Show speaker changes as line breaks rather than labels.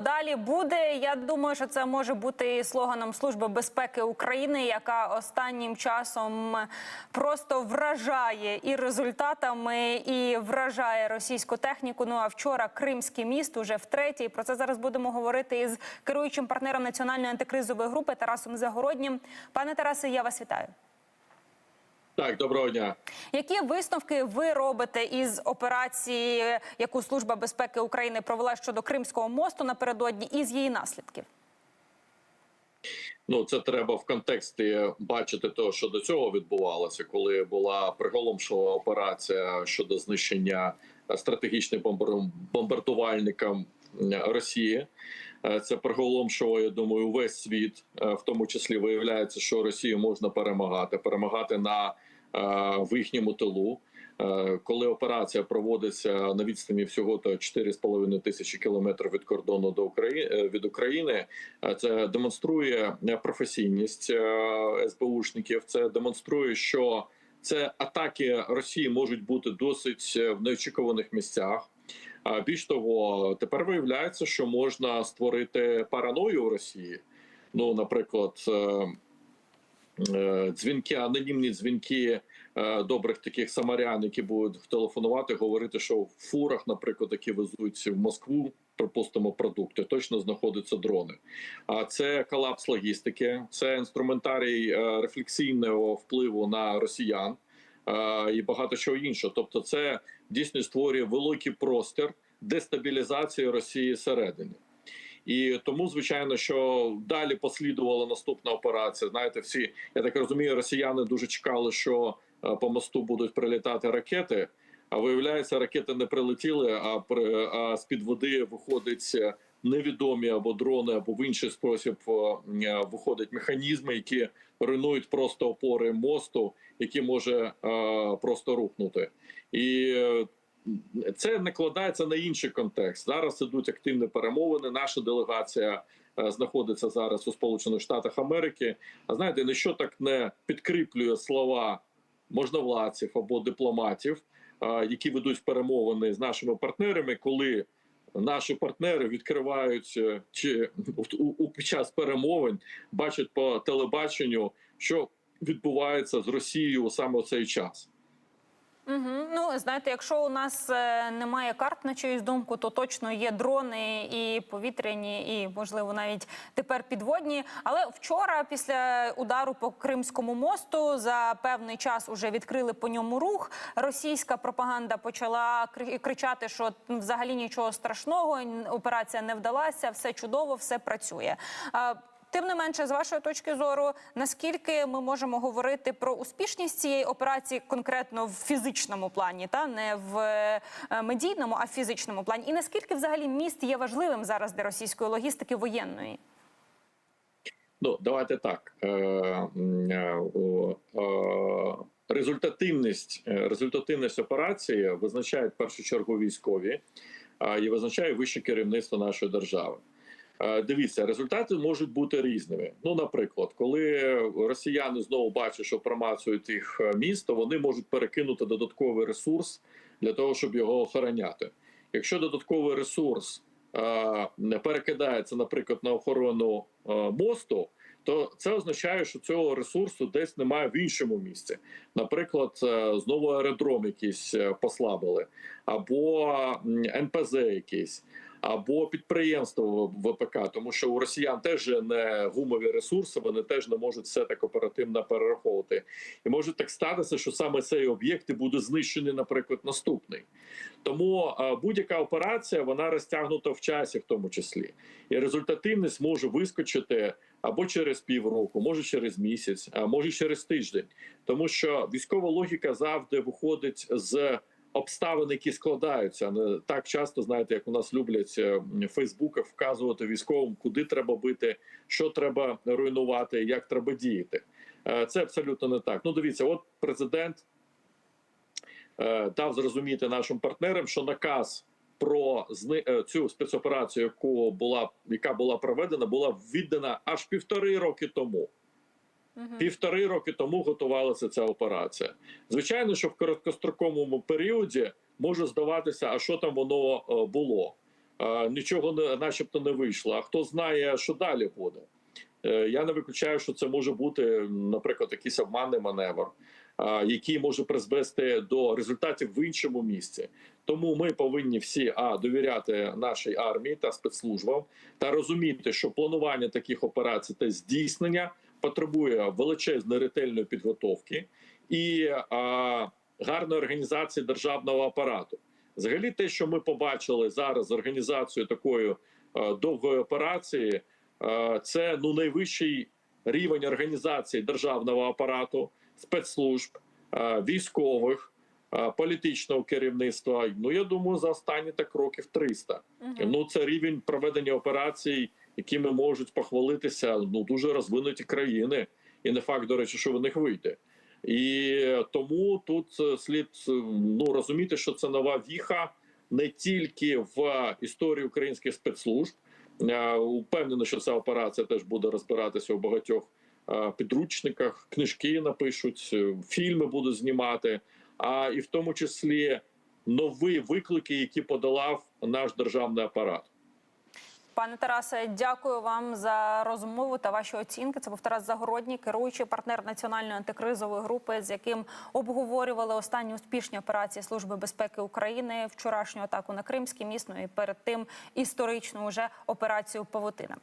Далі буде. Я думаю, що це може бути слоганом Служби безпеки України, яка останнім часом просто вражає і результатами, і вражає російську техніку. Ну а вчора Кримський міст уже втретє. Про це зараз будемо говорити із керуючим партнером національної антикризової групи Тарасом Загороднім. Пане Тарасе, я вас вітаю.
Так, доброго дня.
Які висновки ви робите із операції, яку Служба безпеки України провела щодо Кримського мосту напередодні, і з її наслідків?
Ну це треба в контексті бачити того, що до цього відбувалося, коли була приголомшова операція щодо знищення стратегічним бомбар- бомбардувальникам Росії. Е, Це приголомшило, я думаю, увесь світ, Е, в тому числі виявляється, що Росію можна перемагати, перемагати на е, в їхньому тилу. Коли операція проводиться на відстані всього то 4,5 тисячі кілометрів від кордону до України від України, це демонструє професійність СБУшників. Це демонструє, що це атаки Росії можуть бути досить в неочікуваних місцях. Більш того, тепер виявляється, що можна створити параною в Росії. Ну, наприклад, е, е, дзвінки, анонімні дзвінки е, добрих таких самарян, які будуть телефонувати, говорити, що в фурах, наприклад, які везуть в Москву, припустимо, продукти, точно знаходяться дрони. А це колапс логістики, це інструментарій рефлексійного впливу на росіян і багато чого іншого. Тобто, це дійсно створює великий простір дестабілізації Росії всередині. І тому, звичайно, що далі послідувала наступна операція. Знаєте, всі я так розумію, росіяни дуже чекали, що е, по мосту будуть прилітати ракети. А виявляється, ракети не прилетіли. А а з під води виходить е, невідомі або дрони, або в інший спосіб е, е, виходять механізми, які руйнують просто опори мосту, які може е, просто рухнути. І це накладається на інший контекст. Зараз ідуть активні перемовини. Наша делегація знаходиться зараз у Сполучених Штатах Америки. А знаєте, ніщо так не підкріплює слова можновладців або дипломатів, які ведуть перемовини з нашими партнерами, коли наші партнери відкривають е, чи у, у під час перемовин бачать по телебаченню, що відбувається з Росією саме у цей час.
Угу. Знаєте, якщо у нас е, немає карт на чиюсь думку, то точно є дрони і повітряні, і можливо навіть тепер підводні. Але вчора, після удару по Кримському мосту, за певний час уже відкрили по ньому рух. Російська пропаганда почала кри- кричати, що ну, взагалі нічого страшного, операція не вдалася, все чудово, все працює. Тим не менше, з вашої точки зору, наскільки ми можемо говорити про успішність цієї операції конкретно в фізичному плані, та не в е, медійному, а в фізичному плані, і наскільки взагалі міст є важливим зараз для російської логістики воєнної?
Ну, давайте так. Е, е, Результативність, результативність операції визначають в першу чергу військові і визначає вище керівництво нашої держави. Е, Дивіться, результати можуть бути різними. Ну, наприклад, коли росіяни знову бачать, що промацують їх е, місто, вони можуть перекинути додатковий ресурс для того, щоб його охороняти. Якщо додатковий ресурс е, не перекидається, наприклад, на охорону мосту, то це означає, що цього ресурсу десь немає в іншому місці. Наприклад, знову аеродром якийсь послабили, або НПЗ якийсь, або підприємство ВПК, тому що у росіян теж не гумові ресурси, вони теж не можуть все так оперативно перераховувати. І може так статися, що саме цей об'єкт і буде знищений, наприклад, наступний. Тому е, будь-яка операція вона розтягнута в часі, в тому числі, і результативність може вискочити або через півроку, може через місяць, а може через тиждень, тому що військова логіка завжди виходить з. Обставин, які складаються, не так часто знаєте, як у нас люблять е, в Фейсбуках вказувати військовим, куди треба бити, що треба руйнувати, як треба діяти. Е, Це абсолютно не так. Ну, дивіться, от президент е, дав зрозуміти нашим партнерам, що наказ про е, цю спецоперацію, яку була яка була проведена, була віддана аж півтори роки тому. Півтори роки тому готувалася ця операція. Звичайно, що в короткостроковому періоді може здаватися, а що там воно е, було. е, нічого не, начебто не вийшло. А хто знає, що далі буде? Е, Я не виключаю, що це може бути, наприклад, якийсь обманний маневр, який може призвести до результатів в іншому місці. Тому ми повинні всі а довіряти нашій армії та спецслужбам та розуміти, що планування таких операцій та здійснення потребує величезної ретельної підготовки і а, гарної організації державного апарату. Взагалі, те, що ми побачили зараз з організацією такої а, довгої операції, а, це ну найвищий рівень організації державного апарату, спецслужб, а, військових, е, політичного керівництва. Ну я думаю, за останні так років 300. Ну це рівень проведення операцій, якими можуть похвалитися ну дуже розвинуті країни, і не факт, до речі, що в них вийде. І тому тут е, слід е, ну розуміти, що це нова віха не тільки в історії українських спецслужб. Е, Упевнений, що ця операція теж буде розбиратися у багатьох е, підручниках, книжки напишуть, е, фільми будуть знімати, а і в тому числі нові виклики, які подолав наш державний апарат.
Пане Тарасе, дякую вам за розмову та ваші оцінки. Це був Тарас Загородній, керуючий партнер національної антикризової групи, з яким обговорювали останні успішні операції Служби безпеки України, вчорашню атаку на Кримський міст, ну і перед тим історичну вже операцію Павутина.